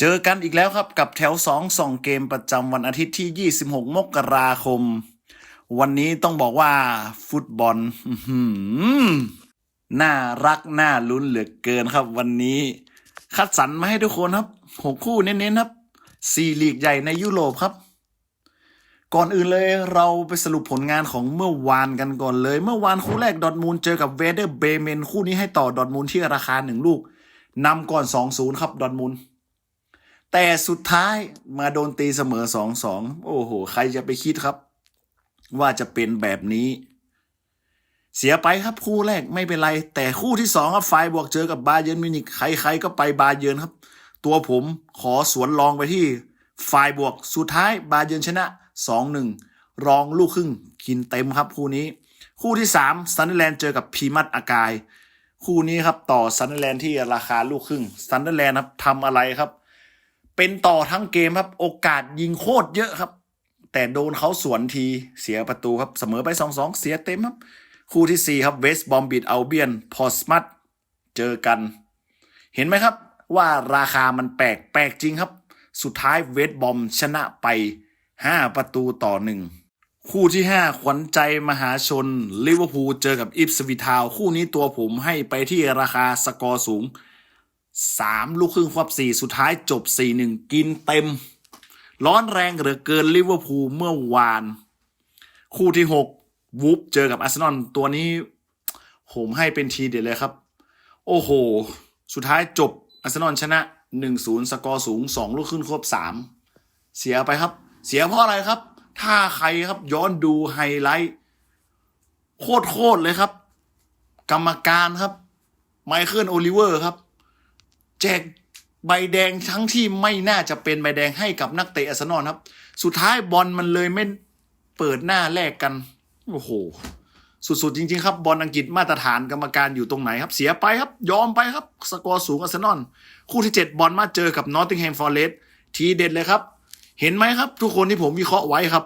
เจอกันอีกแล้วครับกับแถวสองส่องเกมประจำวันอาทิตย์ที่ 26 มกราคม วันนี้ต้องบอกว่าฟุตบอลน่ารักน่าลุ้นเหลือเกินครับ วันนี้คัดสรรมาให้ทุกคนครับหกคู่เน้นๆครับสี่ลีกใหญ่ในยุโรปครับ ก่อนอื่นเลยเราไปสรุปผลงานของเมื่อวานกันก่อนเลย เมื่อวานคู่แรกดอทมูลเจอกับเวเดอร์เบเมนคู่นี้ให้ต่อดอทมูลที่ราคาหนึ่งลูกนำก่อน 2-0 ครับดอทมูล แต่สุดท้ายมาโดนตีเสมอ2-2โอ้โห ใครจะไปคิดครับ ว่าจะเป็นแบบนี้ เสียไปครับคู่แรกไม่เป็นไร แต่คู่ที่สองครับไฟบวกเจอกับบาเยิร์นมิวนิกใครๆก็ไปบาเยิร์นครับ ตัวผมขอสวนรองไปที่ไฟบวกสุดท้ายบาเยิร์นชนะ 2-1 รองลูกครึ่งกินเต็มครับคู่นี้ คู่ที่3ซันเดอร์แลนด์เจอกับพีมัตอากาย คู่นี้ครับต่อซันเดอร์แลนด์ที่ราคาลูกครึ่งซันเดอร์แลนด์ครับทำอะไรครับ เป็นต่อทั้งเกมครับโอกาสยิงโคตรเยอะครับ แต่โดนเขาสวนทีเสียประตูครับเสมอไปสองสองเสียเต็มครับ คู่ที่สี่ครับเวสบอมบิดเอาเบียนพอสมัตเจอกัน เห็นไหมครับว่าราคามันแปลกแปลกจริงครับ สุดท้ายเวสบอมชนะไป 5 ประตูต่อหนึ่งคู่ที่ 5 ขวัญใจมหาชนลิเวอร์พูลเจอกับอิปสวิทาว คู่นี้ตัวผมให้ไปที่ราคาสกอร์สูง สามลูกครึ่งควบสี่สุดท้ายจบสี่หนึ่งกินเต็ม ร้อนแรงเหลือเกินลิเวอร์พูลเมื่อวาน คู่ที่หกวูฟเจอกับอาร์เซนอลตัวนี้ผมให้เป็นทีเด็ดเลยครับ โอ้โห สุดท้ายจบอาร์เซนอลชนะหนึ่งศูนย์สกอร์สูงสองลูกครึ่งควบสามเสียไปครับ เสียเพราะอะไรครับ ถ้าใครครับย้อนดูไฮไลท์โคตรโคตรเลยครับ กรรมการครับ ไมเคิลโอลิเวอร์ครับ แจกใบแดงทั้งที่ไม่น่าจะเป็นใบแดงให้กับนักเตะอาร์เซนอลครับ สุดท้ายบอลมันเลยไม่เปิดหน้าแลกกัน โอ้โห สุดๆ จริง ๆ ครับ บอลอังกฤษมาตรฐานกรรมการอยู่ตรงไหนครับ เสียไปครับ ยอมไปครับ สกอร์สูงอาร์เซนอลคู่ที่ 7 บอลมาเจอกับนอตติงแฮมฟอร์เรสทีเด็ดเลยครับ เห็นไหมครับ ทุกคนที่ผมวิเคราะห์ไว้ครับ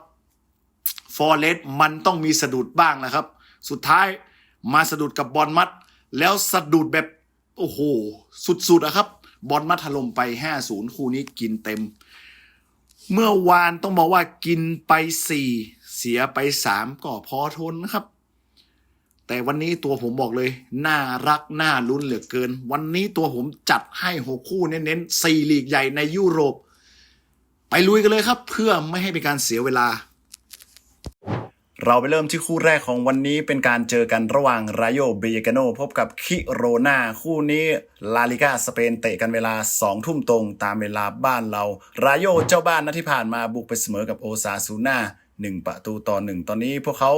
ฟอร์เรสมันต้องมีสะดุดบ้างนะครับ สุดท้ายมาสะดุดกับบอลมัด แล้วสะดุดแบบ โอ้โห สุดๆอะครับ บอลมัดถล่มไป 5-0 คู่นี้กินเต็ม เมื่อวานต้องบอกว่ากินไป 4 เสียไป 3 ก็พอทนนะครับ แต่วันนี้ตัวผมบอกเลย น่ารัก น่าลุ้นเหลือเกิน วันนี้ตัวผมจัดให้ 6 คู่เน้นๆ4ลีกใหญ่ในยุโรป ไปลุยกันเลยครับ เพื่อไม่ให้เป็นการเสียเวลา เราไปเริ่มที่คู่แรกของวันนี้เป็นการเจอกันระหว่างรายโยเบยกาโนพบกับคิโรนาคู่นี้ลาลิกาสเปนเตะกันเวลา 2 ทุ่มตรงตามเวลาบ้านเรารายโยเจ้าบ้านนัดที่ผ่านมาบุกไปเสมอกับโอซาซูน่า1 ประตูต่อ 1 ตอนนี้พวกเขา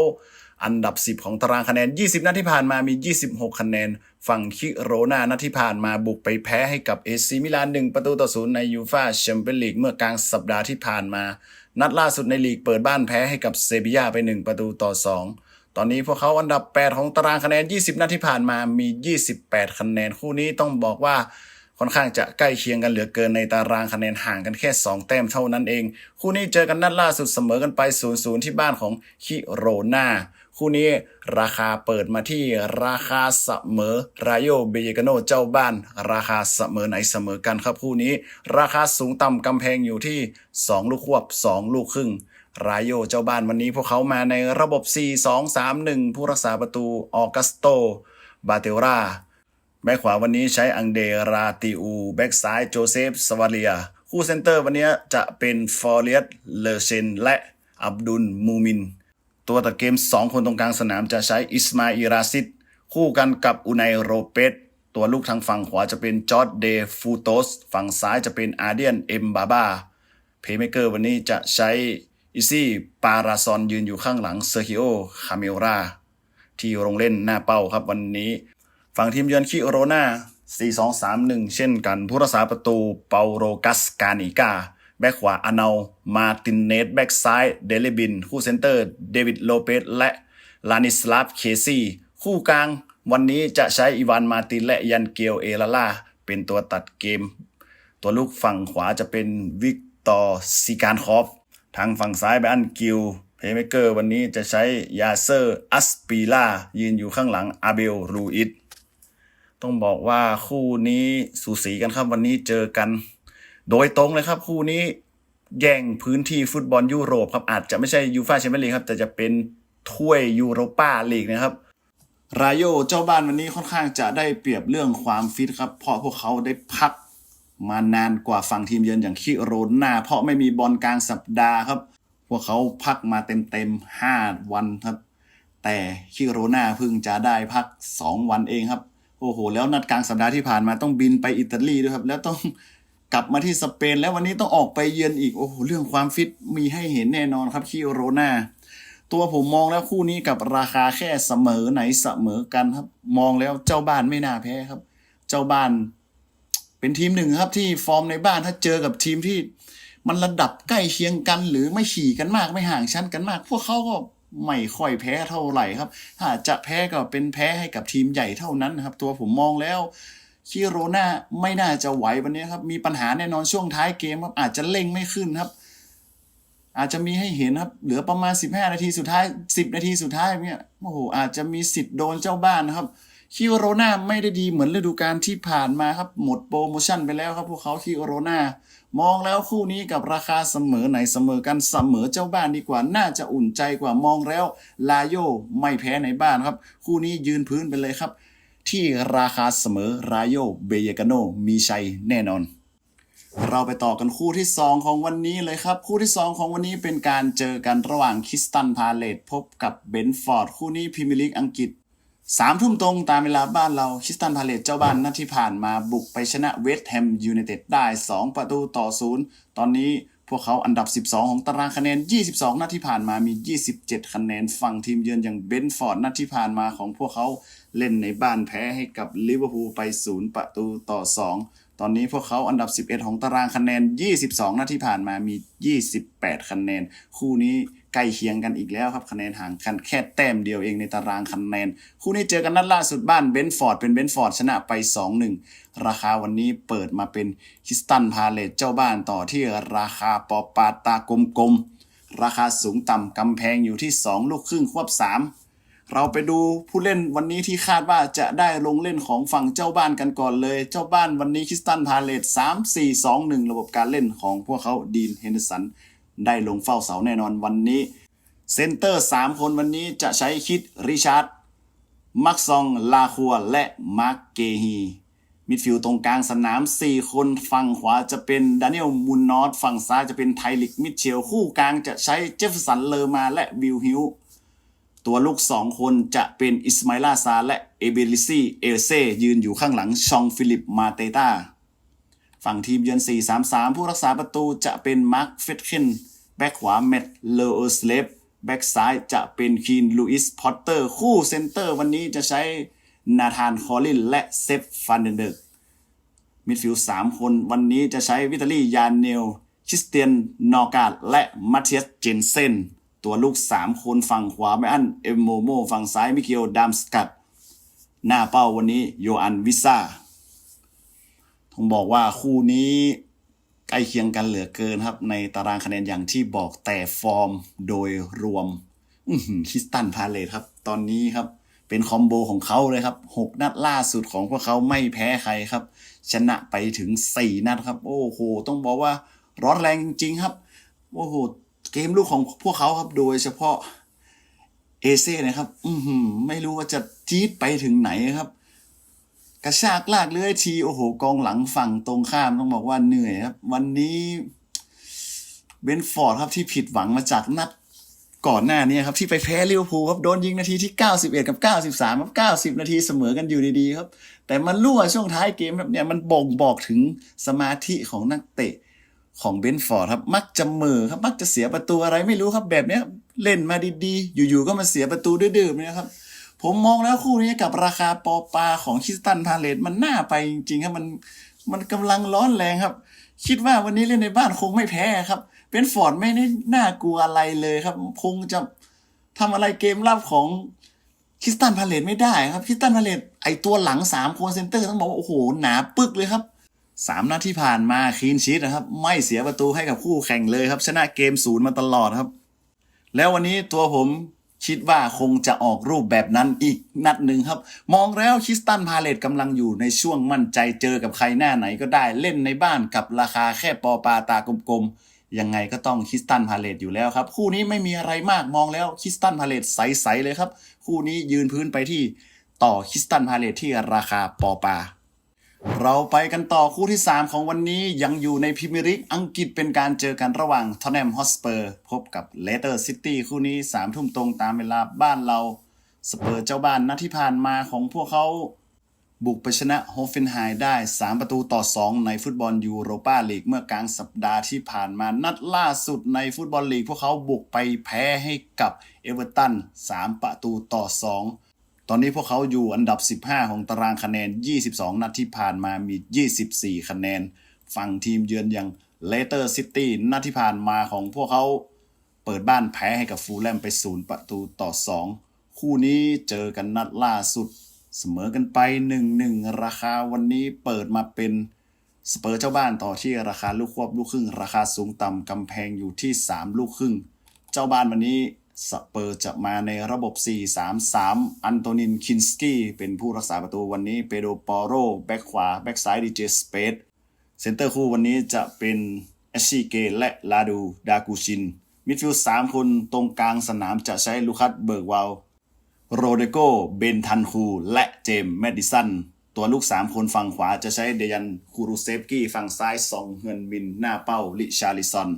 อันดับ 10 ของตารางคะแนน 20 นัดที่ผ่านมามี 26 คะแนน ฝั่งคิโรนานัดที่ผ่านมาบุกไปแพ้ให้กับเอซีมิลาน1ประตูต่อ0ในยูฟาแชมเปี้ยนลีกเมื่อกลางสัปดาห์ที่ผ่านมา นัดล่าสุดในลีกเปิดบ้านแพ้ให้กับเซบียาไป 1 ประตูต่อ 2 ตอนนี้พวกเขาอันดับ 8 ของตารางคะแนน 20 นัดที่ผ่านมามี 28 คะแนนคู่นี้ต้องบอกว่าค่อนข้างจะใกล้เคียงกันเหลือเกินในตารางคะแนนห่างกันแค่ 2 แต้มเท่านั้นเอง คู่นี้เจอกันนัดล่าสุดเสมอกันไป 0-0 ที่บ้านของคิโรนาคู่นี้ ราคาเปิดมาที่ราคาเสมอรายโยเบเยกาโนเจ้าบ้าน ราคาเสมอไหนเสมอกันครับคู่นี้ ราคาสูงต่ำกำแพงอยู่ที่ 2 ลูกควบ 2 ลูกครึ่งรายโยเจ้าบ้านวันนี้พวกเขามาในระบบ 4-2-3-1 ผู้รักษาประตูออกัสโต บาเตราแบ็คขวาวันนี้ใช้อังเดราติอู แบ็คซ้ายโจเซฟสวาเลีย คู่เซนเตอร์วันนี้จะเป็นฟอร์เรียสเลเชนและอับดุลมูมิน ตัวตัดเกม 2 คนตรงกลางสนามจะใช้อิสมาอิราซิดคู่กันกับอุไนโรเปสตัวลูกทางฝั่งขวาจะเป็นจอร์ดเดฟูโตสฝั่งซ้ายจะเป็นอาเดียนเอ็มบาบาเพย์เมเกอร์วันนี้จะใช้อิซี่ปาราซอนยืนอยู่ข้างหลังเซอร์ฮิโอคาเมลราที่ลงเล่นหน้าเป้าครับวันนี้ ฝั่งทีมเยือนคิโรนา4-2-3-1 เช่นกันผู้รักษาประตูเปาโรกัสกานิกา แบ็คขวาอานามาตินเนสแบ็คซ้ายเดลิบิน คู่เซนเตอร์ เดวิดโลเปสและลานิสลาฟเคซี่คู่กลางวันนี้จะใช้อีวานมาตินและยันเกลเอลาล่าเป็นตัวตัดเกม ตัวลูกฝั่งขวาจะเป็นวิกตอร์ซิการคอฟ ทางฝั่งซ้ายแบอันกิลเพย์เมเกอร์วันนี้จะใช้ยาเซอร์อัสปีลายืนอยู่ข้างหลังอาเบลรูอิสต้องบอกว่าคู่นี้สูสีกันครับวันนี้เจอกัน โดยตรงเลยครับคู่นี้แย่งพื้นที่ฟุตบอลยุโรปครับอาจจะไม่ใช่ยูฟาแชมเปี้ยนลีกครับแต่จะเป็นถ้วยยูโรปาลีกนะครับรายโยเจ้าบ้านวันนี้ค่อนข้างจะได้เปรียบเรื่องความฟิตครับ เพราะพวกเขาได้พักมานานกว่าฝั่งทีมเยือนอย่างคิโรนาเพราะไม่มีบอลกลางสัปดาห์ครับ พวกเขาพักมาเต็มๆห้าวันครับ แต่คิโรนาเพิ่งจะได้พัก 2 วันเองครับ โอ้โห แล้วนัดกลางสัปดาห์ที่ผ่านมาต้องบินไปอิตาลีด้วยครับ แล้วต้อง กลับมาที่สเปน แล้ววันนี้ต้องออกไปเยือนอีก โอ้โห เรื่องความฟิตมีให้เห็นแน่นอนครับคิโรนาตัวผมมองแล้วคู่นี้กับราคาแค่เสมอไหนเสมอกันครับ มองแล้วเจ้าบ้านไม่น่าแพ้ครับ เจ้าบ้าน เป็นทีมหนึ่งครับที่ฟอร์มในบ้านถ้าเจอกับทีมที่ มันระดับใกล้เคียงกัน หรือไม่ขี่กันมากไม่ห่างชั้นกันมาก พวกเขาก็ไม่ค่อยแพ้เท่าไหร่ครับ ถ้าจะแพ้ก็เป็นแพ้ให้กับทีมใหญ่เท่านั้นครับ ตัวผมมองแล้ว คิโรนาไม่น่าจะไหววันนี้ครับ มีปัญหาแน่นอนช่วงท้ายเกมครับอาจจะเร่งไม่ขึ้นครับ อาจจะมีให้เห็นครับ เหลือประมาณ 15 นาทีสุดท้าย 10 นาทีสุดท้ายเนี่ยโอ้โหอาจจะมีสิทธิ์โดนเจ้าบ้านนะครับคิโรนาไม่ได้ดีเหมือนฤดูกาลที่ผ่านมาครับ หมดโปรโมชั่นไปแล้วครับ พวกเขาคิโรนามองแล้วคู่นี้กับราคาเสมอไหนเสมอกันเสมอเจ้าบ้านดีกว่าน่าจะอุ่นใจกว่ามองแล้วลาโยไม่แพ้ในบ้านครับ คู่นี้ยืนพื้นไปเลยครับ ที่ราคาเสมอรายโยเบเยกาโนมีชัยแน่นอน เราไปต่อกันคู่ที่ 2 ของวันนี้เลยครับ คู่ที่ 2 ของวันนี้เป็นการเจอกันระหว่างคิสตันพาเลตพบกับเบนฟอร์ดคู่นี้พรีเมียร์ลีกอังกฤษสามทุ่มตรงตามเวลาบ้านเราคิสตันพาเลตเจ้าบ้านนัดที่ผ่านมาบุกไปชนะเวสต์แฮมยูไนเต็ดได้ 2 ประตูต่อศูนย์ตอนนี้ พวกเขาอันดับ 12 ของตารางคะแนน 22 นัดที่ผ่านมามี 27 คะแนน ฝั่งทีมเยือนอย่างเบนฟอร์ดนัดที่ผ่านมาของพวกเขาเล่นในบ้านแพ้ให้กับลิเวอร์พูลไป 0 ประตูต่อ 2 ตอนนี้พวกเขาอันดับ 11 ของตารางคะแนน 22 นัดที่ผ่านมามี 28 คะแนน คู่นี้ ใกล้เคียงกันอีกแล้วครับคะแนนห่างกันแค่แต้มเดียวเองในตารางคะแนน คู่นี้เจอกันนัดล่าสุดบ้านเบนฟอร์ดเป็นเบนฟอร์ดชนะไป 2-1 ราคาวันนี้เปิดมาเป็นคิสตันพาเลตเจ้าบ้านต่อที่ราคาปอปาตากลมๆ ราคาสูงต่ำกำแพงอยู่ที่ 2 ลูกครึ่งควบ 3 เราไปดูผู้เล่นวันนี้ที่คาดว่าจะได้ลงเล่นของฝั่งเจ้าบ้านกันก่อนเลย เจ้าบ้านวันนี้คิสตันพาเลต3 4 2 1 ระบบการเล่นของพวกเขาดีนเฮนเดอร์สัน ได้ลงเฝ้าเสาแน่นอนวันนี้ เซนเตอร์ 3 คนวันนี้จะใช้คิดริชาร์ดมักซอง ลาคัว และมาร์กเกฮี มิดฟิลด์ตรงกลางสนาม 4 คนฝั่งขวาจะเป็นดานิเอลมุนนอตฝั่งซ้ายจะเป็นไทลิก มิเชล คู่กลางจะใช้เจฟสัน เลอมาและวิลฮิวตัวลูก 2 คนจะเป็นอิสมาอิลาซาและเอเบลิซีเอลเซยืนอยู่ข้างหลังชองฟิลิป มาเตตา ฝั่งทีมเยือน 4-3-3 ผู้รักษาประตูจะเป็นมาร์คเฟตเคนแบ็กขวาแมตเลอร์สเลฟแบ็กซ้ายจะเป็นคีนลูอิสพอตเตอร์คู่เซนเตอร์วันนี้จะใช้นาธานคอลินและเซฟฟันเดนเดอร์มิดฟิลด์สามคนวันนี้จะใช้วิตาลียานเนลชิสเตียนนอร์กาดและมาเทียสเจนเซนตัวลูก 3 คนฝั่งขวาไม่อันเอมโมโมฝั่งซ้ายมิเกลดามสกัด หน้าเป้าวันนี้โยอันวิซ่า ต้องบอกว่าคู่นี้ใกล้เคียงกันเหลือเกินครับ ในตารางคะแนนอย่างที่บอกแต่ฟอร์มโดยรวมคิสตันพาเลตครับ ตอนนี้ครับ เป็นคอมโบของเขาเลยครับ 6 นัดล่าสุดของพวกเขาไม่แพ้ใครครับ ชนะไปถึง 4 นัดครับ โอ้โห ต้องบอกว่าร้อนแรงจริงๆครับ โอ้โห เกมลูกของพวกเขาครับ โดยเฉพาะเอเซ่นะครับ อือหือไม่รู้ว่าจะจี๊ดไปถึงไหนครับ กระชากลากเลื้อยทีโอ้โหกองหลังฝั่งตรงข้ามต้องบอกว่าเหนื่อยครับ วันนี้เบนฟอร์ดครับที่ผิดหวังมาจากนัดก่อนหน้านี้ครับ ที่ไปแพ้ลิเวอร์พูลครับโดนยิงนาทีที่ 91 กับ 93ครับ90 นาทีเสมอกันอยู่ดีๆครับ แต่มันรั่วช่วงท้ายเกมครับเนี่ยมันบ่งบอกถึงสมาธิของนักเตะของเบนฟอร์ดครับมักจะเมือครับมักจะเสียประตูอะไรไม่รู้ครับแบบนี้เล่นมาดีๆ อยู่ๆก็มาเสียประตูดื้อๆเนี่ยครับ ผมมองแล้วคู่นี้กับราคาปอปาของคิสตันพาเลตมันน่าไปจริงๆครับมันมันกำลังร้อนแรงครับ คิดว่าวันนี้เล่นในบ้านคงไม่แพ้ครับเบนฟอร์ดไม่ได้น่ากลัวอะไรเลยครับ คงจะทำอะไรเกมรับของคิสตันพาเลตไม่ได้ครับคิสตันพาเลตไอตัวหลังสามโคนเซนเตอร์ต้องบอกว่าโอ้โหหนาปึกเลยครับสามนัดที่ผ่านมาคลีนชีตนะครับ ไม่เสียประตูให้กับคู่แข่งเลยครับ ชนะเกมศูนย์มาตลอดครับ แล้ววันนี้ตัวผม คิดว่าคงจะออกรูปแบบนั้นอีกนัดหนึ่งครับ มองแล้วคิสตันพาเลตกำลังอยู่ในช่วงมั่นใจเจอกับใครหน้าไหนก็ได้เล่นในบ้านกับราคาแค่ปอปาตากลมๆ ยังไงก็ต้องคิสตันพาเลตอยู่แล้วครับ คู่นี้ไม่มีอะไรมากมองแล้วคิสตันพาเลตใสๆเลยครับ คู่นี้ยืนพื้นไปที่ต่อคิสตันพาเลตที่ราคาปอปา เราไปกันต่อคู่ที่ 3 ของวันนี้ยังอยู่ในพรีเมียร์ลีกอังกฤษเป็นการเจอกันระหว่างทอนแนมฮอสเปอร์พบกับเลสเตอร์ซิตี้คู่นี้3ามทุ่มตรงตามเวลาบ้านเราสเปอร์เจ้าบ้านนัดที่ผ่านมาของพวกเขาบุกไปชนะโฮเฟนไฮได้ 3 ประตูต่อ 2 ในฟุตบอลยูโรปาลีกเมื่อกลางสัปดาห์ที่ผ่านมานัดล่าสุดในฟุตบอลลีกพวกเขาบุกไปแพ้ให้กับเอเวอร์ตัน3ประตูต่อ 2 ตอนนี้พวกเขาอยู่อันดับ 15 ของตารางคะแนน 22 นัดที่ผ่านมามี 24 คะแนน ฝั่งทีมเยือนอย่างเลเตอร์ซิตี้นัดที่ผ่านมาของพวกเขาเปิดบ้านแพ้ให้กับฟูลแลมไป 0 ประตูต่อ 2 คู่นี้เจอกันนัดล่าสุด เสมอกันไป 1-1 ราคาวันนี้เปิดมาเป็นสเปอร์เจ้าบ้านต่อที่ราคาลูกควบลูกครึ่ง ราคาสูงต่ำกำแพงอยู่ที่ 3 ลูกครึ่ง เจ้าบ้านวันนี้ สเปอร์จะมาในระบบ 4-3-3 อันโตนินคินสกี้เป็นผู้รักษาประตูวันนี้ เปโดปอโร แบ็กขวา แบ็กซ้ายดีเจสเปดเซนเตอร์คู่วันนี้จะเป็นเอชชีเกและลาดูดากูชิน มิดฟิลด์สามคนตรงกลางสนามจะใช้ลูคัสเบิร์กวาลโรเดโก เบนทันคู และเจมส์แมดดิสัน ตัวลูก 3 คนฝั่งขวาจะใช้เดยันคูรูเซฟกี้ฝั่งซ้ายซองเฮือนมินหน้าเป้าลิชาลิซอน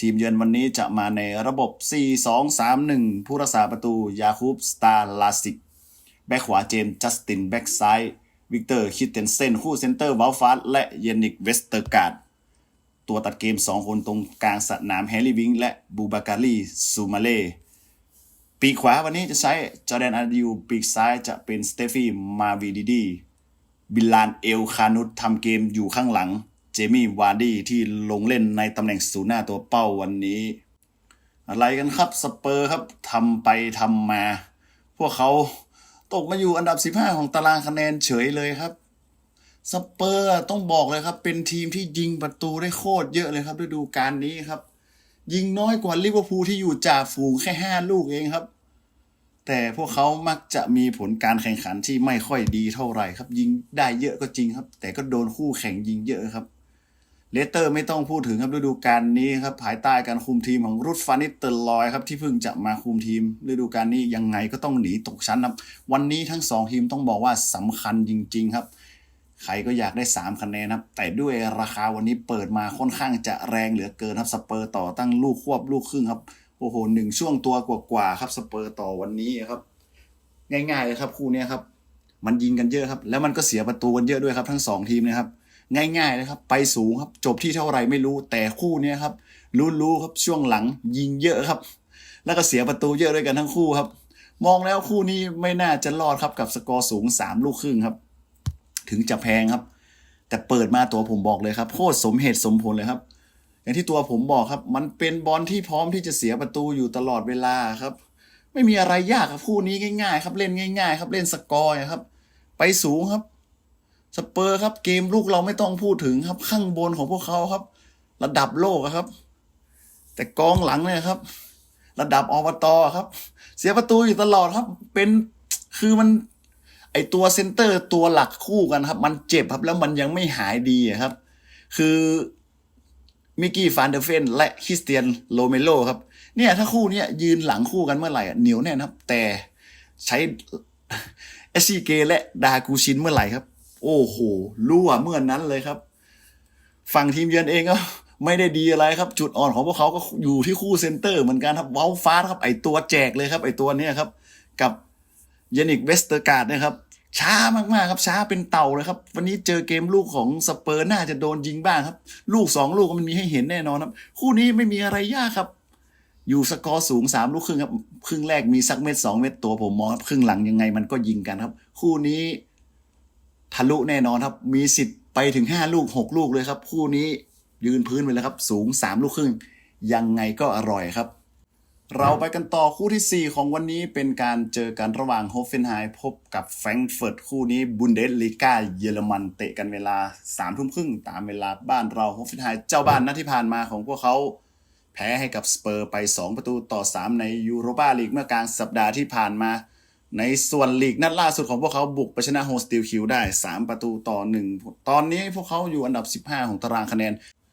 ทีมเยือนวันนี้จะมาในระบบ 4-2-3-1 ผู้รักษาประตูยาคูบสตาร์ลาสิก แบ็คขวาเจมส์จัสติน แบ็คซ้ายวิกเตอร์คิดเทนเซนคู่เซนเตอร์วาลฟาสและเยนิกเวสเตอร์การ์ดตัวตัดเกม 2 คนตรงกลางสนามแฮร์รี่วิงและบูบาการีซูมาเล่ปีกขวาวันนี้จะใช้จอแดนอาดิวปีกซ้ายจะเป็นสเตฟี่มาวีดีดีบิลลานเอลคานุตทำเกมอยู่ข้างหลัง เจมี่วาร์ดี้ที่ลงเล่นในตำแหน่งศูนย์หน้าตัวเป้าวันนี้ อะไรกันครับสเปอร์ครับทำไปทำมา พวกเขาตกมาอยู่อันดับ 15 ของตารางคะแนนเฉยเลยครับสเปอร์ต้องบอกเลยครับ เป็นทีมที่ยิงประตูได้โคตรเยอะเลยครับฤดูกาลนี้ครับ ยิงน้อยกว่าลิเวอร์พูลที่อยู่จ่าฝูงแค่ห้าลูกเองครับ แต่พวกเขามักจะมีผลการแข่งขันที่ไม่ค่อยดีเท่าไหร่ครับ ยิงได้เยอะก็จริงครับ แต่ก็โดนคู่แข่งยิงเยอะครับ เลสเตอร์ไม่ต้องพูดถึงครับฤดูกาลนี้ครับภายใต้การคุมทีมของรุดฟานิสเตอร์ลอยครับที่เพิ่งจะมาคุมทีมฤดูกาลนี้ยังไงก็ต้องหนีตกชั้นครับวันนี้ทั้งสองทีมต้องบอกว่าสำคัญจริง ๆ ครับ ใครก็อยากได้ 3 คะแนนครับ แต่ด้วยราคาวันนี้เปิดมาค่อนข้างจะแรงเหลือเกินครับสเปอร์ต่อตั้งลูกควบลูกครึ่งครับโอ้โหหนึ่งช่วงตัวกว่าๆครับสเปอร์ต่อวันนี้ครับ ง่ายๆเลยครับคู่นี้ครับมันยิงกันเยอะครับ แล้วมันก็เสียประตูกันเยอะด้วยครับทั้งสองทีมนะครับ ง่ายๆเลยครับ ไปสูงครับ จบที่เท่าไหร่ไม่รู้ แต่คู่นี้ครับ รู้ๆครับ ช่วงหลังยิงเยอะครับ แล้วก็เสียประตูเยอะด้วยกันทั้งคู่ครับ มองแล้วคู่นี้ไม่น่าจะรอดครับ กับสกอร์สูงสามลูกครึ่งครับ ถึงจะแพงครับ แต่เปิดมาตัวผมบอกเลยครับ โคตรสมเหตุสมผลเลยครับ อย่างที่ตัวผมบอกครับ มันเป็นบอลที่พร้อมที่จะเสียประตูอยู่ตลอดเวลาครับ ไม่มีอะไรยากครับคู่นี้ง่าย ๆ ครับ เล่นง่าย ๆ ครับ เล่นสกอร์ครับ ไปสูงครับ สเปอร์ครับเกมลูกเราไม่ต้องพูดถึงครับ ข้างบนของพวกเขาครับ ระดับโลกครับ แต่กองหลังเนี่ยครับ ระดับอบตครับ เสียประตูอยู่ตลอดครับ เป็นคือมัน ไอตัวเซนเตอร์ตัวหลักคู่กันครับ มันเจ็บครับแล้วมันยังไม่หายดีครับ คือมิกกี้ฟานเดอร์เฟนและคริสเตียนโรเมโลครับ เนี่ยถ้าคู่นี้ยืนหลังคู่กันเมื่อไหร่อะเหนียวแน่นครับ แต่ใช้เอซีเกและดากูชินเมื่อไหร่ครับ โอ้โหรั่วเมื่อนนั้นเลยครับ ฝั่งทีมเยือนเองก็ไม่ได้ดีอะไรครับ จุดอ่อนของพวกเขาก็อยู่ที่คู่เซนเตอร์เหมือนกันครับเว้าฟ้าครับ ไอตัวแจกเลยครับ ไอตัวเนี้ยครับ กับเยนิกเวสเตอร์การ์ดนะครับ ช้ามากๆครับ ช้าเป็นเต่าเลยครับ วันนี้เจอเกมลูกของสเปอร์น่าจะโดนยิงบ้างครับ ลูกสองลูกมันมีให้เห็นแน่นอนครับ คู่นี้ไม่มีอะไรยากครับ อยู่สกอร์สูงสามลูกครึ่งครับ ครึ่งแรกมีสักเม็ดสองเม็ดตัวผมมองครับครึ่งหลังยังไงมันก็ยิงกันครับ คู่นี้ ทะลุแน่นอนครับ มีสิทธิ์ไปถึงห้าลูกหกลูกเลยครับ คู่นี้ยืนพื้นไปเลยครับ สูงสามลูกครึ่ง ยังไงก็อร่อยครับ เราไปกันต่อคู่ที่ 4 ของวันนี้เป็นการเจอกันระหว่างโฮฟเฟนไฮพบกับแฟรงก์เฟิร์ตคู่นี้บุนเดสลีกาเยอรมันเตะกันเวลา3ามทุ่มครึ่งตามเวลาบ้านเราโฮฟเฟนไฮเจ้าบ้านนัดที่ผ่านมาของพวกเขาแพ้ให้กับสเปอร์ไป 2 ประตูต่อ 3 ในยูโรปาลีกเมื่อกลางสัปดาห์ที่ผ่านมา ในส่วนลีกนัดล่าสุดของพวกเขาบุกไปชนะโฮสติลคิวได้ 3 ประตูต่อ 1 ตอนนี้พวกเขาอยู่อันดับ 15 ของตารางคะแนน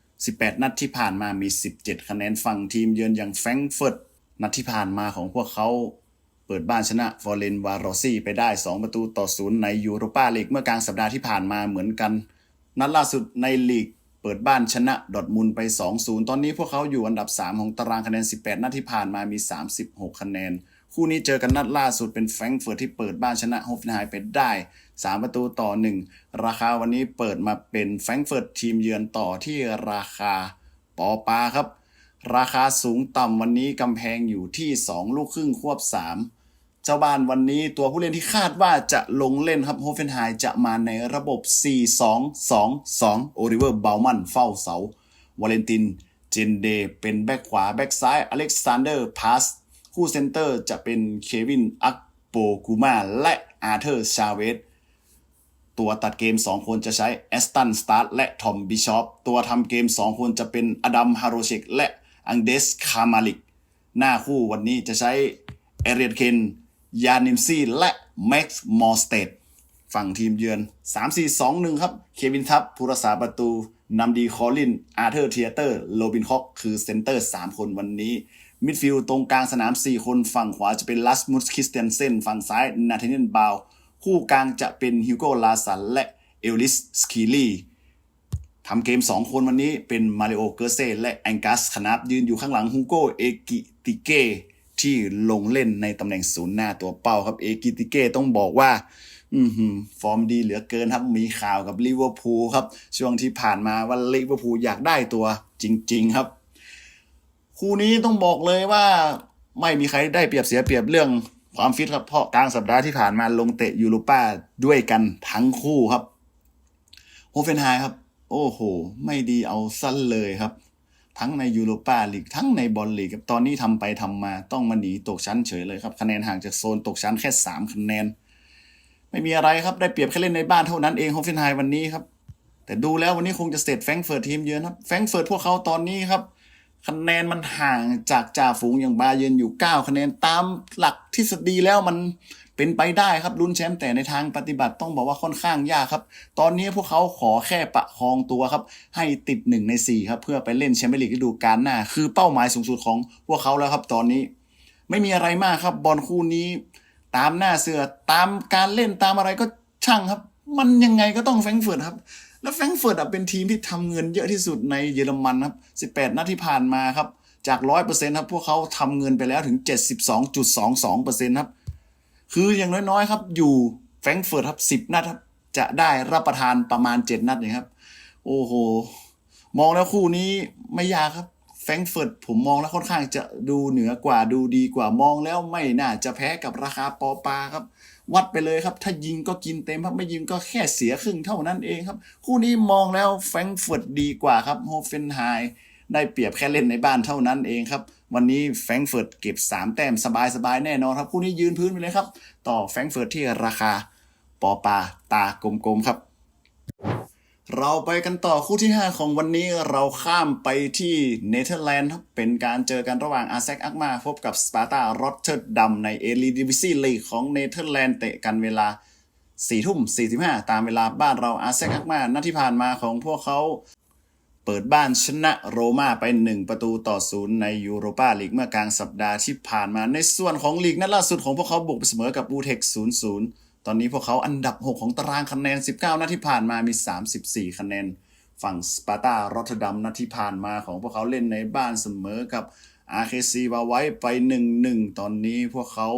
18 นัดที่ผ่านมามี 17 คะแนนฝั่งทีมเยือนอย่างแฟรงก์เฟิร์ตนัดที่ผ่านมาของพวกเขาเปิดบ้านชนะฟอร์เรนวารอซี่ไปได้ 2 ประตูต่อศูนย์ในยูโรปาลีกเมื่อกลางสัปดาห์ที่ผ่านมาเหมือนกัน นัดล่าสุดในลีกเปิดบ้านชนะดอทมุนด์ไป 2-0 ตอนนี้พวกเขาอยู่อันดับ 3 ของตารางคะแนน 18 นัดที่ผ่านมามี 36 คะแนน คู่นี้เจอกันนัดล่าสุดเป็นแฟรงก์เฟิร์ตที่เปิดบ้านชนะโฮฟเนไฮม์ไปได้ 3 ประตูต่อ 1 ราคาวันนี้เปิดมาเป็นแฟรงก์เฟิร์ตทีมเยือนต่อที่ราคาปอปาครับ ราคาสูงต่ำวันนี้กำแพงอยู่ที่ 2 ลูกครึ่งควบ 3 เจ้าบ้านวันนี้ตัวผู้เล่นที่คาดว่าจะลงเล่นครับโฮเฟนไฮจะมาในระบบ 4-2-2-2 โอริเวอร์เบลมันเฝ้าเสาวาเลนติน เจนเดเป็นแบ็กขวาแบ็กซ้ายอเล็กซานเดอร์พาส คู่เซนเตอร์จะเป็นเควินอักโปกูมาและอาร์เธอร์ชาเวสตัวตัดเกม 2 คนจะใช้แอสตันสตาร์และทอมบิชอปตัวทำเกม 2 คนจะเป็นอดัมฮาโรเชกและอังเดสคามาลิก หน้าคู่วันนี้จะใช้เอเรียนเคนยานิมซีและแม็กซ์มอร์สเตดฝั่งทีมเยือน 3-4-2-1 ครับ เควินทัพผู้รักษาประตูนำดีคอลินอาร์เธอร์เทียเตอร์ โรบินคอกคือเซนเตอร์ 3 คนวันนี้ มิดฟิลด์ตรงกลางสนาม 4 คนฝั่งขวาจะเป็นลัสมุสคริสเตนเซนฝั่งซ้ายนาธาเนียลบาว คู่กลางจะเป็นฮิวโกลาสันและเอลลิสสคีลีทำเกม 2 คนวันนี้เป็นมาริโอเกอร์เซและแองกัสคนับยืนอยู่ข้างหลังฮูโกเอกิติเกที่ลงเล่นในตำแหน่งศูนย์หน้าตัวเป้าครับเอกิติเกต้องบอกว่าอืฟอร์มดีเหลือเกินครับ มีข่าวกับลิเวอร์พูลครับ ช่วงที่ผ่านมาว่าลิเวอร์พูลอยากได้ตัวจริง ๆ ครับ คู่นี้ต้องบอกเลยว่าไม่มีใครได้เปรียบเสียเปรียบเรื่องความฟิตครับเพราะกลางสัปดาห์ที่ผ่านมาลงเตะยูโรป้าด้วยกันทั้งคู่ครับโฮเฟนไฮครับ โอ้โห ไม่ดีเอาสั้นเลยครับ ทั้งในยูโรป้าลีกทั้งในบอลลีกครับตอนนี้ทำไปทำมาต้องมาหนีตกชั้นเฉยเลยครับคะแนนห่างจากโซนตกชั้นแค่ 3 คะแนน ไม่มีอะไรครับได้เปรียบแค่เล่นในบ้านเท่านั้นเองโฮเฟนไฮวันนี้ครับ แต่ดูแล้ววันนี้คงจะเสร็จแฟงเฟิร์ตทีมเยือนครับแฟงเฟิร์ตพวกเขาตอนนี้ครับ คะแนนมันห่างจากจ่าฝูงอย่างบาเยิร์นอยู่ 9 คะแนนตามหลักทฤษฎีแล้วมันเป็นไปได้ครับลุ้นแชมป์แต่ในทางปฏิบัติต้องบอกว่าค่อนข้างยากครับ ตอนนี้พวกเขาขอแค่ประคองตัวครับ ให้ติด 1 ใน 4 ครับ เพื่อไปเล่นแชมเปี้ยนลีกฤดูกาลหน้า คือเป้าหมายสูงสุดของพวกเขาแล้วครับตอนนี้ ไม่มีอะไรมากครับบอลคู่นี้ ตามหน้าเสือตามการเล่นตามอะไรก็ช่างครับ มันยังไงก็ต้องแฟรงก์เฟิร์ตครับ แล้วแฟรงก์เฟิร์ตเป็นทีมที่ทำเงินเยอะที่สุดในเยอรมันครับ 18 นัดที่ผ่านมาครับ จาก 100%ครับ พวกเขาทำเงินไปแล้วถึง 72.22%ครับ คืออย่างน้อยๆ ครับ อยู่แฟรงก์เฟิร์ตครับ 10 นัดครับ จะได้รับประทานประมาณ 7 นัดเนี่ยครับ โอ้โห มองแล้วคู่นี้ไม่ยากครับแฟรงเฟิร์ตผมมองแล้วค่อนข้างจะดูเหนือกว่าดูดีกว่ามองแล้วไม่น่าจะแพ้กับราคาปอปาครับ วัดไปเลยครับ ถ้ายิงก็กินเต็มครับไม่ยิงก็แค่เสียครึ่งเท่านั้นเองครับ คู่นี้มองแล้วแฟรงก์เฟิร์ตดีกว่าครับโฮเฟนไฮได้เปรียบแค่เล่นในบ้านเท่านั้นเองครับ วันนี้แฟรงก์เฟิร์ตเก็บ 3 แต้มสบายๆแน่นอนครับ คู่นี้ยืนพื้นไปเลยครับ ต่อแฟรงก์เฟิร์ตที่ราคาปอปาตากลมๆครับ เราไปกันต่อคู่ที่ 5 ของวันนี้เราข้ามไปที่เนเธอร์แลนด์ครับเป็นการเจอกันระหว่างอาแซกอักมาพบกับสปาร์ตารอตเทอร์ดัมในเอลีดิวิซีลีกของเนเธอร์แลนด์เตะกันเวลา4ทุ่ม45 ตามเวลาบ้านเราอาแซกอักมานัดที่ผ่านมาของพวกเขา เปิดบ้านชนะโรม่าไป 1 ประตูต่อศูนย์ในยูโรปาลีกเมื่อกลางสัปดาห์ที่ผ่านมาในส่วนของลีกนัดล่าสุดของพวกเขาบุกไปเสมอกับบูเทค0-0 ตอนนี้พวกเขาอันดับ 6 ของตารางคะแนน 19 นัดที่ผ่านมามี 34 คะแนน ฝั่งสปาร์ตารอตเทอร์ดัมนัดที่ผ่านมาของพวกเขาเล่นในบ้านเสมอกับ RKC วาไว้ไป 1-1 ตอนนี้พวกเขา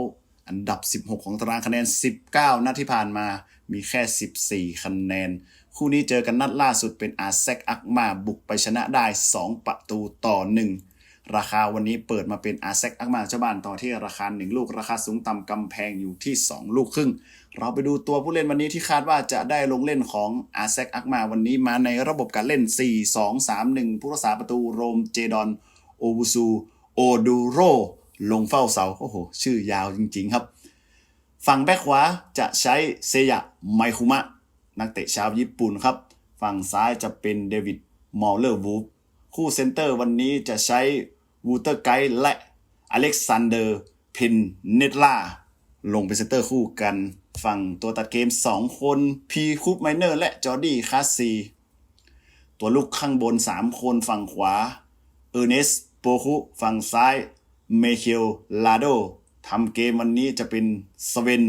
อันดับ 16 ของตารางคะแนน 19 นัดที่ผ่านมา มีแค่ 14 คะแนน คู่นี้เจอกันนัดล่าสุดเป็นอาแซกอักมาบุกไปชนะได้ 2 ประตูต่อ 1 ราคาวันนี้เปิดมาเป็นอาแซกอักมาเจ้าบ้านต่อที่ราคา 1 ลูก ราคาสูงต่ำกำแพงอยู่ที่ 2 ลูกครึ่ง เราไปดูตัวผู้เล่นวันนี้ที่คาดว่าจะได้ลงเล่นของอาแซกอักมาวันนี้มาในระบบการเล่น 4-2-3-1 ผู้รักษาประตูโรมเจดอนโอบูซูโอดูโรลงเฝ้าเสา โอ้โห ชื่อยาวจริง ๆ ครับ ฝั่งแบ็คขวาจะใช้เซยะไมคุมะ นักเตะชาวญี่ปุ่นครับ ฝั่งซ้ายจะเป็นเดวิดมอลเลอร์วูฟคู่เซนเตอร์วันนี้จะใช้วูเตอร์ไกด์และอเล็กซานเดอร์เพนเนตลาลงเป็นเซนเตอร์คู่กัน ฝั่งตัวตัดเกม 2 คนพีคูปไมเนอร์และจอร์ดี้คาสซี ตัวลูกข้างบน 3 คนฝั่งขวา เออร์เนสโปคุฝั่งซ้าย เมเคิลลาโดทำเกมวันนี้จะเป็นสเวน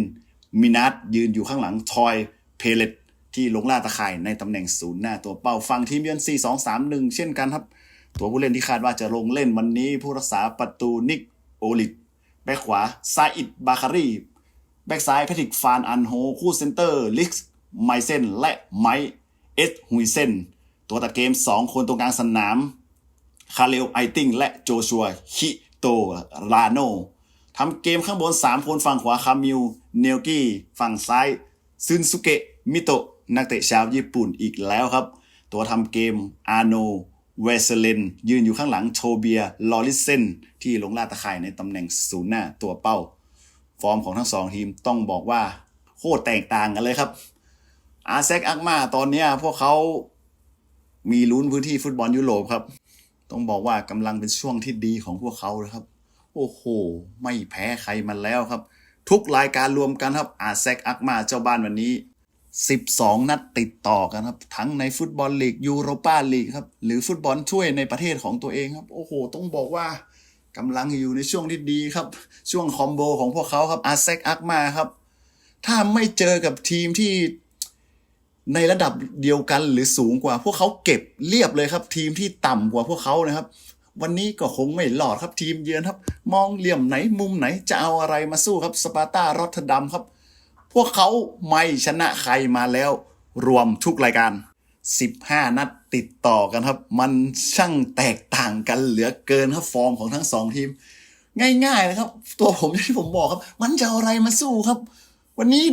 มินัทยืนอยู่ข้างหลังทอยเพเลตที่ลงล่าตะข่ายในตำแหน่งศูนย์หน้าตัวเป้าฝั่งทีมเยือน4-2-3-1 เช่นกันครับ ตัวผู้เล่นที่คาดว่าจะลงเล่นวันนี้ผู้รักษาประตูนิกโอลิตแบ็คขวาซาอิดบาคารี แบ็กซ้ายแพทริกฟานอันโฮ คู่เซนเตอร์ลิกส์ไมเซนและไมเอสฮุยเซนตัวตัดเกม 2 คนตรงกลางสนาม คาเรลไอติงและโจชัวฮิโตลาโนทำเกมข้างบน 3 คนฝั่งขวาคามิว เนลกี้ ฝั่งซ้ายซึนสุเกะมิโตะนักเตะชาวญี่ปุ่นอีกแล้วครับ ตัวทำเกมอาโนเวเซเลนยืนอยู่ข้างหลังโทเบียลอริเซนที่ลงล่าตะข่ายในตำแหน่งศูนย์หน้าตัวเป้า ฟอร์มของทั้งสองทีมต้องบอกว่าโคตรแตกต่างกันเลยครับ อาเซกอักมาตอนนี้พวกเขามีลุ้นพื้นที่ฟุตบอลยุโรปครับ ต้องบอกว่ากำลังเป็นช่วงที่ดีของพวกเขาเลยครับ โอ้โห ไม่แพ้ใครมาแล้วครับ ทุกรายการรวมกันครับ อาเซกอักมาเจ้าบ้านวันนี้ 12 นัดติดต่อกันครับ ทั้งในฟุตบอลลีกยูโรปาลีกครับ หรือฟุตบอลถ้วยในประเทศของตัวเองครับ โอ้โห ต้องบอกว่า กำลังอยู่ในช่วงที่ดีครับ ช่วงคอมโบของพวกเขาครับอาเซกอักมาครับ ถ้าไม่เจอกับทีมที่ในระดับเดียวกันหรือสูงกว่า พวกเขาเก็บเรียบเลยครับ ทีมที่ต่ำกว่าพวกเขานะครับ วันนี้ก็คงไม่หลอดครับทีมเยือนครับ มองเหลี่ยมไหนมุมไหนจะเอาอะไรมาสู้ครับสปาร์ตารอตเทดัมครับ พวกเขาไม่ชนะใครมาแล้ว รวมทุกรายการ 15 นัดติดต่อกันครับ มันช่างแตกต่างกันเหลือเกินครับฟอร์มของทั้งสองทีม ง่ายๆนะครับ ตัวผมที่ผมบอกครับ มันจะอะไรมาสู้ครับ วันนี้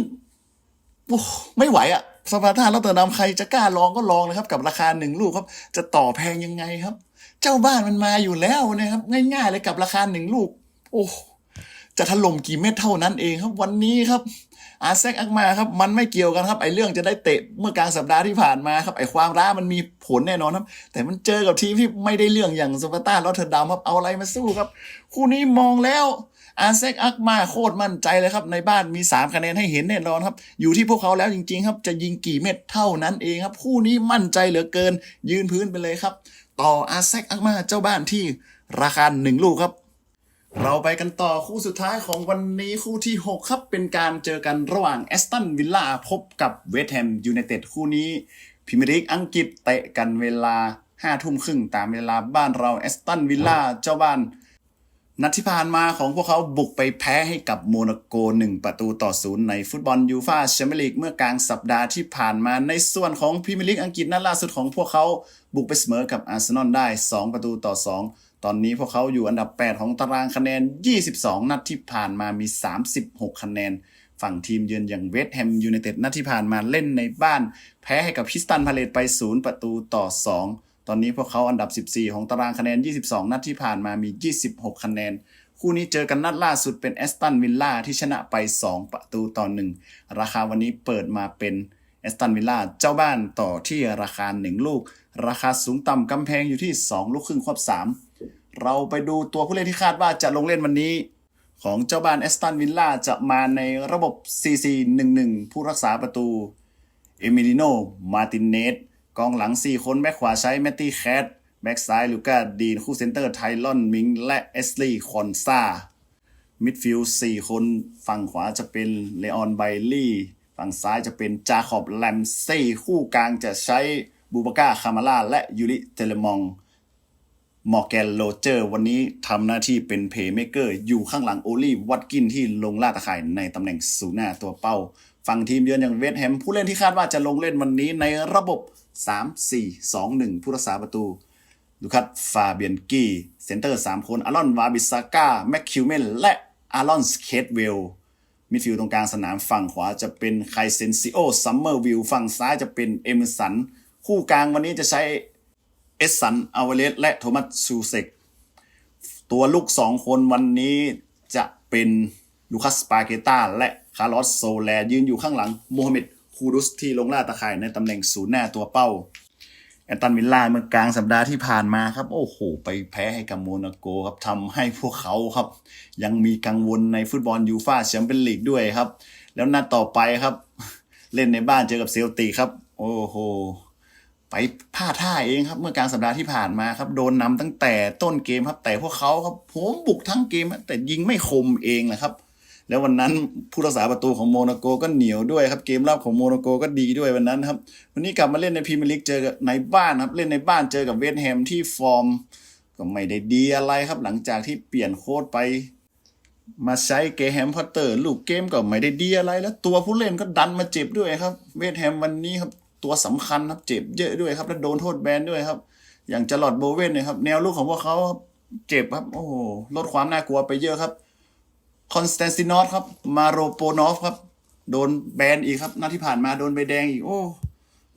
โอ้ไม่ไหวอะสปาร์ตาแล้วเตอร์ดัมใครจะกล้าลองก็ลองนะครับ กับราคาหนึ่งลูกครับ จะต่อแพงยังไงครับ เจ้าบ้านมันมาอยู่แล้วนะครับ ง่ายๆเลยกับราคาหนึ่งลูก โอ้จะถล่มกี่เม็ดเท่านั้นเองครับ วันนี้ครับ อาเซกอักมาครับมันไม่เกี่ยวกันครับไอ้เรื่องจะได้เตะเมื่อกลางสัปดาห์ที่ผ่านมาครับไอ้ความร้ามันมีผลแน่นอนครับ แต่มันเจอกับทีมที่ไม่ได้เรื่องอย่างสปาร์ตาลอตเทอร์ดัมครับเอาอะไรมาสู้ครับ คู่นี้มองแล้วอาเซกอักมาโคตรมั่นใจเลยครับ ในบ้านมี 3 คะแนนให้เห็นแน่นอนครับ อยู่ที่พวกเขาแล้วจริง ๆ ครับ จะยิงกี่เม็ดเท่านั้นเองครับ คู่นี้มั่นใจเหลือเกิน ยืนพื้นไปเลยครับ ต่ออาเซกอักมาเจ้าบ้านที่ราคาหนึ่งลูกครับ เราไปกันต่อคู่สุดท้ายของวันนี้คู่ที่ 6 ครับ เป็นการเจอกันระหว่างแอสตันวิลล่าพบกับเวสต์แฮมยูไนเต็ดคู่นี้พรีเมียร์ลีกอังกฤษเตะกันเวลา5ทุ่มครึ่งตามเวลาบ้านเราแอสตันวิลล่าเจ้าบ้าน นัดที่ผ่านมาของพวกเขาบุกไปแพ้ให้กับโมนาโก 1 ประตูต่อศูนย์ในฟุตบอลยูฟาแชมเปี้ยนลีกเมื่อกลางสัปดาห์ที่ผ่านมาในส่วนของพรีเมียร์ลีกอังกฤษนัดล่าสุดของพวกเขาบุกไปเสมอกับอาร์เซนอลได้ 2 ประตูต่อ 2 ตอนนี้พวกเขาอยู่อันดับ 8 ของตารางคะแนน 22 นัดที่ผ่านมามี 36 คะแนน ฝั่งทีมเยือนอย่างเวสต์แฮมยูไนเต็ดนัดที่ผ่านมาเล่นในบ้าน แพ้ให้กับพิสตันพาเลตไป 0 ประตูต่อ 2 ตอนนี้พวกเขาอันดับ 14 ของตารางคะแนน 22 นัดที่ผ่านมามี 26 คะแนน คู่นี้เจอกันนัดล่าสุดเป็นแอสตันวิลล่าที่ชนะไป 2 ประตูต่อ 1 ราคาวันนี้เปิดมาเป็นแอสตันวิลล่าเจ้าบ้านต่อที่ราคา 1 ลูก ราคาสูงต่ำกำแพงอยู่ที่ 2 ลูกครึ่งควบ3 เราไปดูตัวผู้เล่นที่คาดว่าจะลงเล่นวันนี้ ของเจ้าบ้านแอสตันวิลล่าจะมาในระบบ 4-4-1-1 ผู้รักษาประตู เอมิลิโน มาตินเนสกองหลัง 4 คนแบ็คขวาใช้แมตตี้แคทแบ็คซ้ายลูก้าดีน คู่เซนเตอร์ไทลอนมิง และเอสลีย์คอนซามิดฟิลด์4คนฝั่งขวาจะเป็นเลออนไบลี่ ฝั่งซ้ายจะเป็นจาคอบแลมเซ่คู่กลางจะใช้บูบาก้าคามาลาและยูริเทเลมอง มอร์แกนโรเจอร์วันนี้ทำหน้าที่เป็นเพย์เมเกอร์อยู่ข้างหลังโอลีวัตกินที่ลงล่าตะข่ายในตำแหน่งศูนย์หน้าตัวเป้า ฝั่งทีมเยือนอย่างเวสแฮมผู้เล่นที่คาดว่าจะลงเล่นวันนี้ในระบบ 3-4-2-1 ผู้รักษาประตูลูคัสฟาเบียนกี้เซนเตอร์ 3 คนอารอนวาบิสาก้าแม็กคิวเมนและอารอนสเคทเวลมิดฟิลด์ตรงกลางสนามฝั่งขวาจะเป็นไคเซนซิโอซัมเมอร์วิลฝั่งซ้ายจะเป็นเอมสัน คู่กลางวันนี้จะใช้ สสันอาวเลสและโทมัสชูเซกตัวลูกสองคนวันนี้จะเป็นลูคัสปาเกตาและคาร์ลอสโซแลยืนอยู่ข้างหลังโมฮัมเหม็ดคูดุสที่ลงล่าตะข่ายในตำแหน่งศูนย์หน้าตัวเป้าแอตตันวิลล่าเมื่อกลางสัปดาห์ที่ผ่านมาครับ โอ้โห ไปแพ้ให้กับโมนาโกครับทำให้พวกเขาครับ ยังมีกังวลในฟุตบอลยูฟ่าแชมเปี้ยนลีกด้วยครับ แล้วนัดต่อไปครับ เล่นในบ้านเจอกับเซลติครับ โอ้โห ไปพลาดท่าเองครับ เมื่อกลางสัปดาห์ที่ผ่านมาครับ โดนนำตั้งแต่ต้นเกมครับ แต่พวกเขาครับผมบุกทั้งเกม แต่ยิงไม่คมเองแหละครับ แล้ววันนั้นผู้รักษาประตูของโมนาโกก็เหนียวด้วยครับ เกมรับของโมนาโกก็ดีด้วยวันนั้นครับ วันนี้กลับมาเล่นในพรีเมียร์ลีกเจอกับในบ้านครับ เล่นในบ้านเจอกับเวสต์แฮมที่ฟอร์ม ก็ไม่ได้ดีอะไรครับ หลังจากที่เปลี่ยนโค้ดไปมาใช้เกแฮมพอตเตอร์ ลูกเกมก็ไม่ได้ดีอะไรแล้วตัวผู้เล่นก็ดันมาเจ็บด้วยครับ เวสแฮมวันนี้ครับ ตัวสำคัญครับเจ็บเยอะด้วยครับ แล้วโดนโทษแบนด้วยครับ อย่างจลอดโบเวนเนี่ยครับแนวลูกของพวกเขาเจ็บครับ โอ้โหลดความน่ากลัวไปเยอะครับคอนสแตนซินอสครับมาโรโปนอฟครับ โดนแบนอีกครับนัดที่ผ่านมาโดนใบแดงอีกโอ้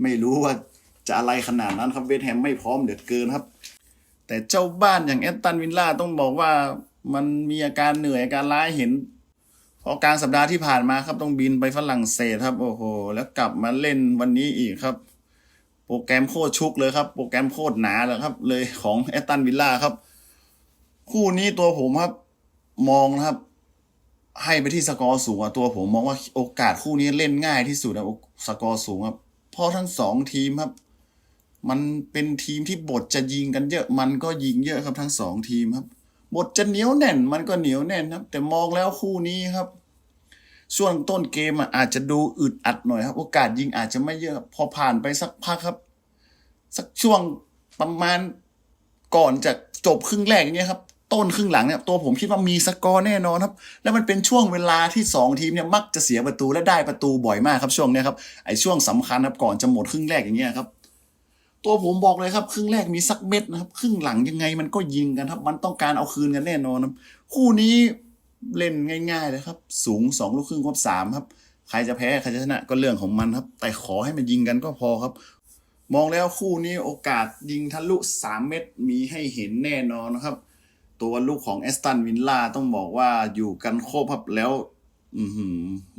ไม่รู้ว่าจะอะไรขนาดนั้นครับเวสแฮมไม่พร้อมเหลือเกินครับ แต่เจ้าบ้านอย่างแอตตันวินล่าต้องบอกว่ามันมีอาการเหนื่อยอาการล้าเห็น พอกลางสัปดาห์ที่ผ่านมาครับต้องบินไปฝรั่งเศสครับโอ้โห แล้วกลับมาเล่นวันนี้อีกครับ โปรแกรมโคตรชุกเลยครับ โปรแกรมโคตรหนาเลยครับ เลยของแอตตันวิลล่าครับ คู่นี้ตัวผมครับ มองนะครับ ให้ไปที่สกอร์สูงอะตัวผมมองว่าโอกาสคู่นี้เล่นง่ายที่สุดนะสกอร์สูงครับเพราะทั้งสองทีมครับ มันเป็นทีมที่บทจะยิงกันเยอะ มันก็ยิงเยอะครับทั้งสองทีมครับ บทจะเหนียวแน่นมันก็เหนียวแน่นครับ แต่มองแล้วคู่นี้ครับ ช่วงต้นเกมอาจจะดูอึดอัดหน่อยครับ โอกาสยิงอาจจะไม่เยอะ พอผ่านไปสักพักครับ สักช่วงประมาณก่อนจะจบครึ่งแรกอย่างเงี้ยครับ ต้นครึ่งหลังเนี่ยตัวผมคิดว่ามีสกอร์แน่นอนครับ แล้วมันเป็นช่วงเวลาที่สองทีมเนี่ยมักจะเสียประตูและได้ประตูบ่อยมากครับช่วงเนี้ยครับไอ้ช่วงสำคัญครับก่อนจะหมดครึ่งแรกอย่างเงี้ยครับ ตัวผมบอกเลยครับ ครึ่งแรกมีสักเม็ดนะครับ ครึ่งหลังยังไงมันก็ยิงกันครับ มันต้องการเอาคืนกันแน่นอนครับคู่นี้เล่นง่ายๆเลยครับ สูงสองลูกครึ่งครบสามครับ ใครจะแพ้ใครจะชนะก็เรื่องของมันครับ แต่ขอให้มันยิงกันก็พอครับ มองแล้วคู่นี้โอกาสยิงทะลุสามเม็ดมีให้เห็นแน่นอนนะครับ ตัวลูกของแอสตันวินล่าต้องบอกว่าอยู่กันโครบครับแล้ว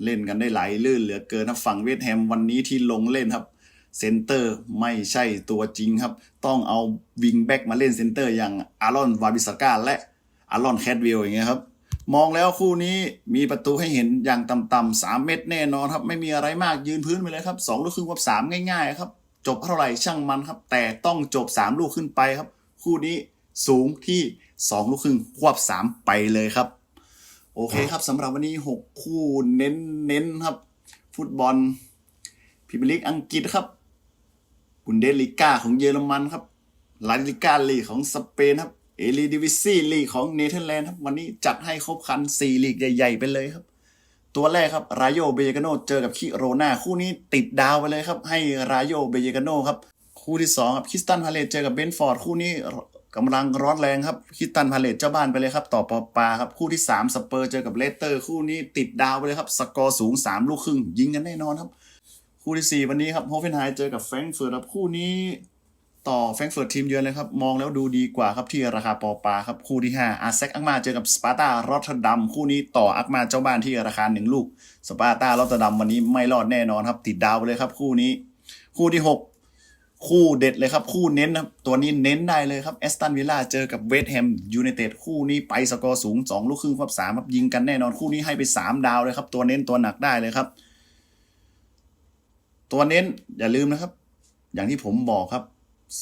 เล่นกันได้ไหลลื่นเหลือเกินครับฝั่งเวสแฮมวันนี้ที่ลงเล่นครับ เซนเตอร์ไม่ใช่ตัวจริงครับ ต้องเอาวิงแบ็กมาเล่นเซนเตอร์อย่างอารอนวาบิสกาและอารอนแคดวิลอย่างเงี้ยครับ มองแล้วคู่นี้มีประตูให้เห็นอย่างต่ำๆสามเม็ดแน่นอนครับ ไม่มีอะไรมากยืนพื้นไปเลยครับสองลูกครึ่งกับสามง่ายๆครับ จบเท่าไหร่ช่างมันครับ แต่ต้องจบสามลูกขึ้นไปครับ คู่นี้สูงที่สองลูกครึ่งควบสามไปเลยครับ โอเคครับสำหรับวันนี้หกคู่เน้นๆครับ ฟุตบอลพรีเมียร์ลีกอังกฤษครับ บุนเดสลิก้าของเยอรมันครับลาลิก้าลีของสเปนครับเอลีดิวิซี่ลีของเนเธอร์แลนด์ครับวันนี้จัดให้ครบคันสี่ลีกใหญ่ๆไปเลยครับ ตัวแรกครับรายโยเบเยกาโนเจอกับคิโรนาคู่นี้ติดดาวไปเลยครับ ให้รายโยเบเยกาโนครับคู่ที่สองครับคิสตันพาเลตเจอกับเบนฟอร์ดคู่นี้กำลังร้อนแรงครับคิสตันพาเลตเจ้าบ้านไปเลยครับ ต่อปอปาครับคู่ที่สามสเปอร์เจอกับเลสเตอร์ คู่นี้ติดดาวไปเลยครับ สกอร์สูงสามลูกครึ่งยิงกันแน่นอนครับ คู่ที่ 4 วันนี้ครับโฮเฟนไฮเจอกับแฟรงก์เฟิร์ตครับคู่นี้ต่อแฟรงก์เฟิร์ตทีมเยือนเลยครับ มองแล้วดูดีกว่าครับที่ราคาปอปาครับคู่ที่ 5 อาร์เซกอักมาเจอกับสปาร์ตารอตเทอร์ดัมคู่นี้ต่ออักมาเจ้าบ้านที่ราคาหนึ่งลูกสปาร์ตารอตเทอร์ดัมวันนี้ไม่รอดแน่นอนครับติดดาวไปเลยครับคู่นี้ คู่ที่ 6คู่เด็ดเลยครับ คู่เน้นครับตัวนี้เน้นได้เลยครับแอสตันวิลล่าเจอกับเวสต์แฮมยูไนเต็ดคู่นี้ไปสกอร์สูง 2 ลูกครึ่งครับสามครับยิงกันแน่นอนคู่นี้ให้ไป 3 ดาวเลยครับ ตัวเน้นตัวหนักได้เลยครับ ตัวเน้นอย่าลืมนะครับ อย่างที่ผมบอกครับ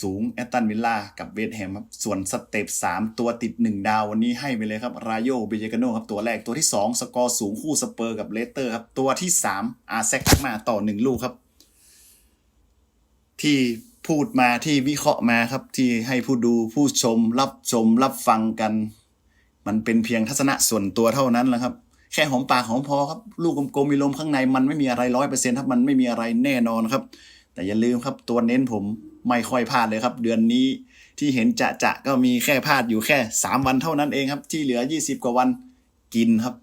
สูงแอตตันวิลล่ากับเวสแฮมครับ ส่วนสเต็ป3ตัวติด 1 ดาววันนี้ให้ไปเลยครับ รายโยเบเยกาโนครับ ตัวแรกตัวที่ 2 สกอร์สูงคู่สเปอร์กับเลสเตอร์ครับ ตัวที่ 3 อาร์เซกมาต่อ 1 ลูกครับ ที่พูดมาที่วิเคราะห์มาครับ ที่ให้ผู้ดูผู้ชมรับชมรับฟังกัน มันเป็นเพียงทัศนะส่วนตัวเท่านั้นแหละครับ แค่หอมปากหอมคอครับ ลูกกลมๆมีลมข้างในมันไม่มีอะไรร้อยเปอร์เซ็นต์ครับมันไม่มีอะไรแน่นอนครับ แต่อย่าลืมครับตัวเน้นผมไม่ค่อยพลาดเลยครับ เดือนนี้ที่เห็นจะจะก็มีแค่พลาดอยู่แค่ 3 วันเท่านั้นเองครับ ที่เหลือ 20 กว่าวันกินครับ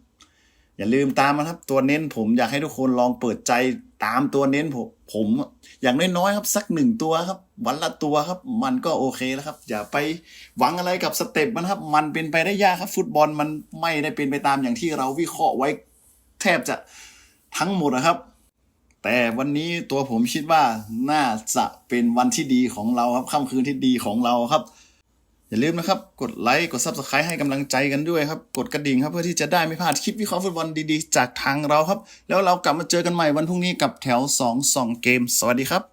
อย่าลืมตามนะครับ ตัวเน้นผมอยากให้ทุกคนลองเปิดใจตามตัวเน้นผม ผมอย่างน้อยๆครับสักหนึ่งตัวครับ วันละตัวครับ มันก็โอเคแล้วครับ อย่าไปหวังอะไรกับสเต็ปมันครับ มันเป็นไปได้ยากครับ ฟุตบอลมันไม่ได้เป็นไปตามอย่างที่เราวิเคราะห์ไว้แทบจะทั้งหมดนะครับ แต่วันนี้ตัวผมคิดว่าน่าจะเป็นวันที่ดีของเราครับค่ำคืนที่ดีของเราครับ อย่าลืมนะครับ กดไลค์ กด Subscribe ให้กำลังใจกันด้วยครับ กดกระดิ่งครับเพื่อที่จะได้ไม่พลาดคลิปวิเคราะห์ฟุตบอลดีๆ จากทางเราครับ แล้วเรากลับมาเจอกันใหม่วันพรุ่งนี้กับแถว 2 2 เกม สวัสดีครับ